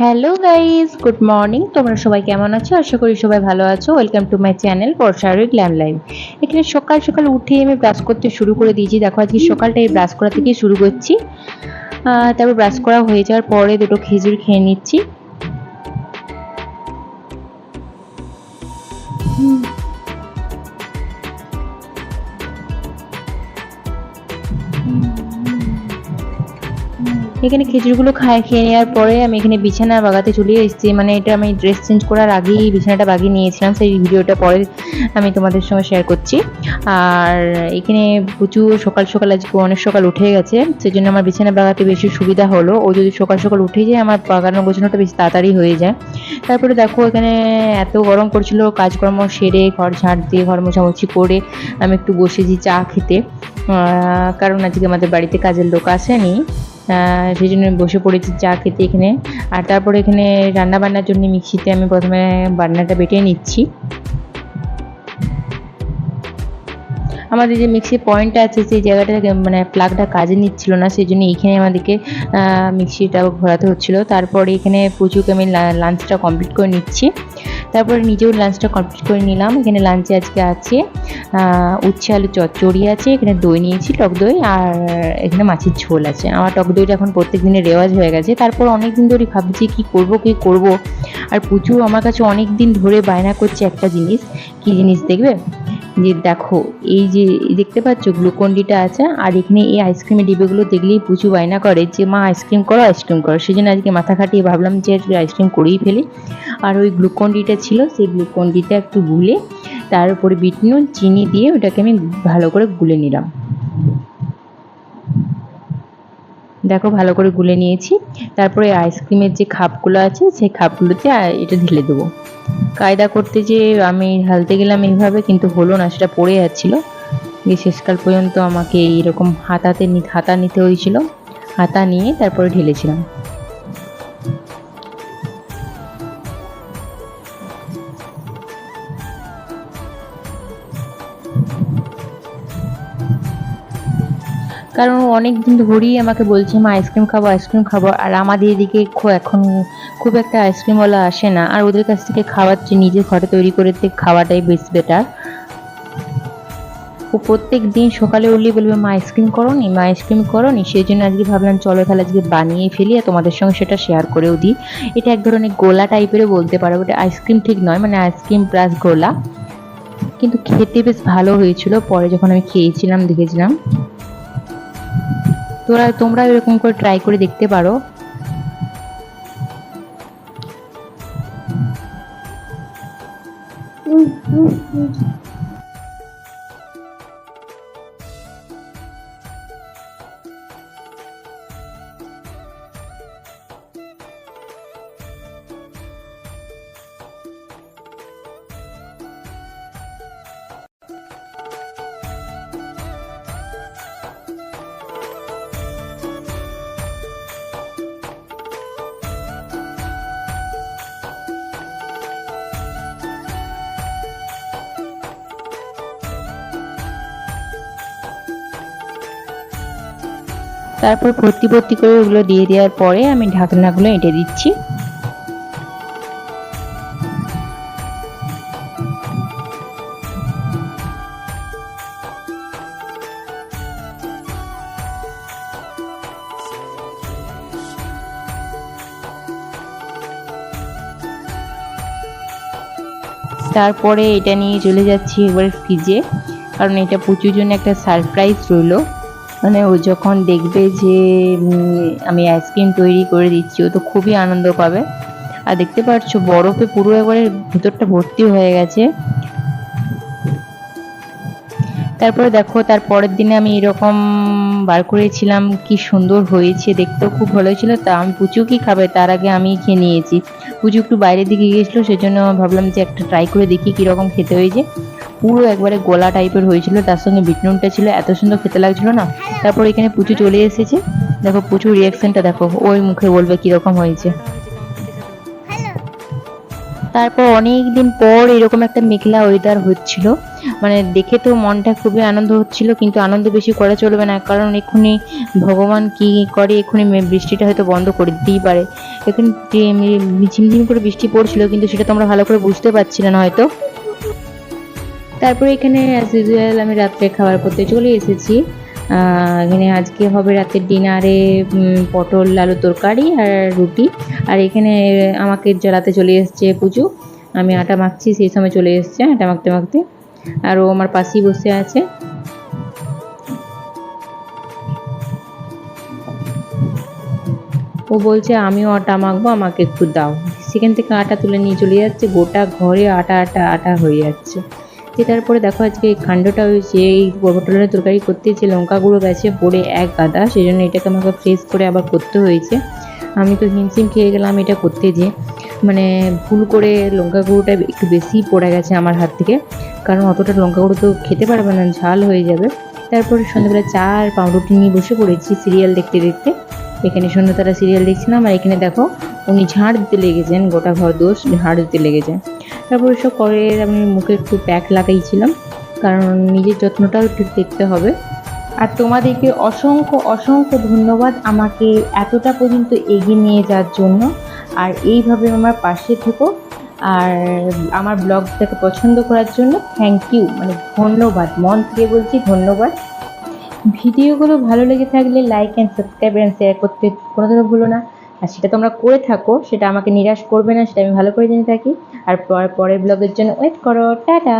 Hello guys good morning. তোমরা সবাই কেমন আছো? আশা করি সবাই ভালো আছো। ওয়েলকাম টু মাই চ্যানেল বর্ষার গ্ল্যাম লাইভ এখানে সকাল সকাল উঠে আমি ব্রাশ করতে শুরু করে দিয়েছি। দেখো, আজকে সকালটা এই ব্রাশ করা থেকে শুরু করছি। তারপর ব্রাশ করা হয়ে যাওয়ার পরে দুটো খেজুর খেয়ে নিচ্ছি। এখানে খেজুরগুলো খায়, খেয়ে নেওয়ার পরে আমি এখানে বিছানা বাগাতে চলে এসেছি। মানে এটা আমি ড্রেস চেঞ্জ করার আগেই বিছানাটা বাগিয়ে নিয়েছিলাম, সেই ভিডিওটা পরে আমি তোমাদের সঙ্গে শেয়ার করছি। আর এখানে প্রচুর সকাল সকাল, আজকে অনেক সকাল উঠে গেছে সেই জন্য আমার বিছানা বাগাতে বেশি সুবিধা হলো। ও যদি সকাল সকাল উঠে যায়, আমার বাগানো গোছানোটা বেশি তাড়াতাড়ি হয়ে যায়। তারপরে দেখো, এখানে এত গরম করছিল কাজকর্ম সেরে ঘর ঝাড় দিয়ে ঘর মোছামুছি করে আমি একটু বসেছি চা খেতে। কারণ আজকে আমাদের বাড়িতে কাজের লোক আসেনি। সেই জন্য বসে পড়েছি চা খেতে এখানে। আর তারপরে এখানে রান্নাবান্নার জন্য মিক্সিতে আমি প্রথমে বান্নাটা বেটে নিচ্ছি। আমাদের যে মিক্সির পয়েন্টটা আছে, সেই জায়গাটা মানে প্লাগটা কাজে নিচ্ছিল না সেই জন্য এইখানে আমাদেরকে মিক্সিটা ঘোরাতে হচ্ছিল। তারপরে এখানে প্রচুরকে আমি লাঞ্চটা কমপ্লিট করে নিচ্ছি। তারপরে নিজেও লাঞ্চটা কমপ্লিট করে নিলাম। এখানে লাঞ্চে আজকে আছে উচ্ছে আলু চচ্চড়ি আছে, এখানে দই নিয়েছি, টক দই, আর এখানে মাছের ঝোল আছে। আমার টক দইটা এখন প্রত্যেক দিনের রেওয়াজ হয়ে গেছে। তারপর অনেক দিন ধরে ভাবছি, কি করব কি করব? আর প্রচুর আমার কাছে অনেক দিন ধরে বায়না করছে একটা জিনিস। কি জিনিস দেখবে? যে দেখো, এই যে দেখতে পাচ্ছ গ্লুকন্ডিটা আছে, আর এখানে এই আইসক্রিমের ডিবেগুলো দেখলেই পুচু বায়না করে যে, মা আইসক্রিম করো আইসক্রিম করো। সেই জন্য আজকে মাথা খাটিয়ে ভাবলাম যে আইসক্রিম করেই ফেলি। আর ওই গ্লুকন্ডিটা ছিল, সেই গ্লুকন্ডিটা একটু গুলে, তার উপরে বিট চিনি দিয়ে ওটাকে আমি ভালো করে গুলে নিলাম। দেখো ভালো করে গুলে নিয়েছি। তারপরে আইসক্রিমের যে খাপগুলো আছে, সেই খাপগুলোতে এটা ঢেলে দেবো। কায়দা করতে যে আমি ঢালতে গেলাম এইভাবে, কিন্তু হলো না, সেটা পড়ে যাচ্ছিল। দিয়ে শেষকাল পর্যন্ত আমাকে এইরকম হাতাতে হাতা নিতে হয়েছিল। হাতা নিয়ে তারপরে ঢেলেছিলাম। কারণ অনেক দিন ধরেই আমাকে বলছে, মা, আইসক্রিম খাব আইসক্রিম খাব। আর আমাদের এদিকে এখন খুব একটা আইসক্রিমওয়ালা আসে না। আর ওদের কাছ থেকে খাওয়াচ্ছে নিজে ঘরে তৈরি করে খাওয়াটাই বেশ বেটার ও প্রত্যেক দিন সকালে উঠলেই বলবে, মা, আইসক্রিম করো নি মা, আইসক্রিম করো নি সেই জন্য আজকে ভাবলাম, চলো তাহলে আজকে বানিয়ে ফেলি আর তোমাদের সঙ্গে সেটা শেয়ার করেও দিই। এটা এক ধরনের গোলা টাইপেরও বলতে পারো ওটা আইসক্রিম ঠিক নয় মানে আইসক্রিম প্লাস গোলা। কিন্তু খেতে বেশ ভালো হয়েছিল। পরে যখন আমি খেয়েছিলাম, দেখেছিলাম তোরা তোমরা এরকম করে ট্রাই করে দেখতে পারো। তারপর ভর্তি ভর্তি করে ওগুলো দিয়ে দেওয়ার পরে আমি ঢাকনাগুলো এঁটে দিচ্ছি। তারপরে এটা নিয়ে চলে যাচ্ছি এবার ফ্রিজে কারণ এটা প্রচুর জন্য একটা সারপ্রাইজ রইল। মানে ও যখন দেখবে যে আমি আইসক্রিম তৈরি করে দিচ্ছি, ও তো খুবই আনন্দ পাবে। আর দেখতে পাচ্ছ, বরফে পুরো একবারে ভিতরটা ভর্তি হয়ে গেছে। তারপরে দেখো, তার পরের দিনে আমি এরকম বার করেছিলাম, কি সুন্দর হয়েছে, দেখতেও খুব ভালো ছিল তা আমি পুচু কি খাবে, তার আগে আমি খেয়ে নিয়েছি। পুচু একটু বাইরের দিকে গিয়েছিল, সেজন্য ভাবলাম যে একটা ট্রাই করে দেখি কীরকম খেতে হয়েছে। পুরো একবারে গোলা টাইপের হয়েছিল। তার সঙ্গে বিটনুনটা ছিল, এত সুন্দর খেতে লাগছিল না? তারপর এখানে পুচু চলে এসেছে। দেখো পুচুর রিয়াকশনটা দেখো, ওই মুখে বলবে কীরকম হয়েছে। তারপর অনেক দিন পর এরকম একটা মেঘলা ওয়েদার হচ্ছিল। মানে দেখে তো মনটা খুবই আনন্দ হচ্ছিল, কিন্তু আনন্দ বেশি করা চলবে না, কারণ এক্ষুনি ভগবান কি করে, এক্ষুনি বৃষ্টিটা হয়তো বন্ধ করে দিতেই পারে। এখানে ঝিমঝিম করে বৃষ্টি পড়ছিল, কিন্তু সেটা তোমরা ভালো করে বুঝতে পারছিলে না হয়তো তারপরে এখানে অ্যাজ ইউজুয়াল আমি রাত্রে খাবার করতে চলে এসেছি। এখানে আজকে হবে রাতের ডিনারে পটল, আলু তরকারি আর রুটি। আর এখানে আমাকে জ্বালাতে চলে এসছে পুজো। আমি আটা মাখছি, সেই সময় চলে এসছে আটা মাখতে মাখতে। আর ও আমার পাশেই বসে আছে। ও বলছে, আমিও আটা মাখবো, আমাকে একটু দাও। সেখান থেকে আটা তুলে নিয়ে চলে যাচ্ছে। গোটা ঘরে আটা আটা আটা হয়ে যাচ্ছে। যে তারপরে দেখো আজকে এই কাণ্ডটা হয়েছে এই পটলের তরকারি করতে যে লঙ্কা গুঁড়ো গেছে, পড়ে এক গাদা সেই জন্য এটাকে আমাকে ফ্রেশ করে আবার করতে হয়েছে। আমি তো হিমশিম খেয়ে গেলাম এটা করতে যে মানে ভুল করে লঙ্কা গুঁড়োটা একটু বেশি পড়ে গেছে আমার হাত থেকে, কারণ অতটা লঙ্কা গুঁড়ো তো খেতে পারবে না, ঝাল হয়ে যাবে। তারপরে সন্ধ্যাবেলা চা আর পাউরুটি নিয়ে বসে পড়েছি, সিরিয়াল দেখতে দেখতে। এখানে সন্ধ্যাতারা সিরিয়াল দেখছিলাম, আর এখানে দেখো উনি ঝাড় দিতে লেগেছেন, গোটা ঘর দোষ, ঝাড় দিতে লেগেছে। তারপর সব করে আমি মুখে একটু প্যাক লাগাইছিলাম, কারণ নিজের যত্নটাও ঠিক দেখতে হবে। আর তোমাদেরকে অসংখ্য অসংখ্য ধন্যবাদ আমাকে এতটা পর্যন্ত এগিয়ে নিয়ে যাওয়ার জন্য। আর এইভাবে আমার পাশে থেকো, আর আমার ব্লগটাকে পছন্দ করার জন্য থ্যাংক ইউ মানে ধন্যবাদ, মন থেকে বলছি ধন্যবাদ। ভিডিওগুলো ভালো লেগে থাকলে like and subscribe and share করতে কোনোদিনও ভুলো না। আর সেটা তোমরা করে থাকো, সেটা আমাকে নিরাশ করবে না, সেটা আমি ভালো করে জেনে থাকি। আর পর- পরের ব্লগের জন্য ওয়েট করো, টাটা!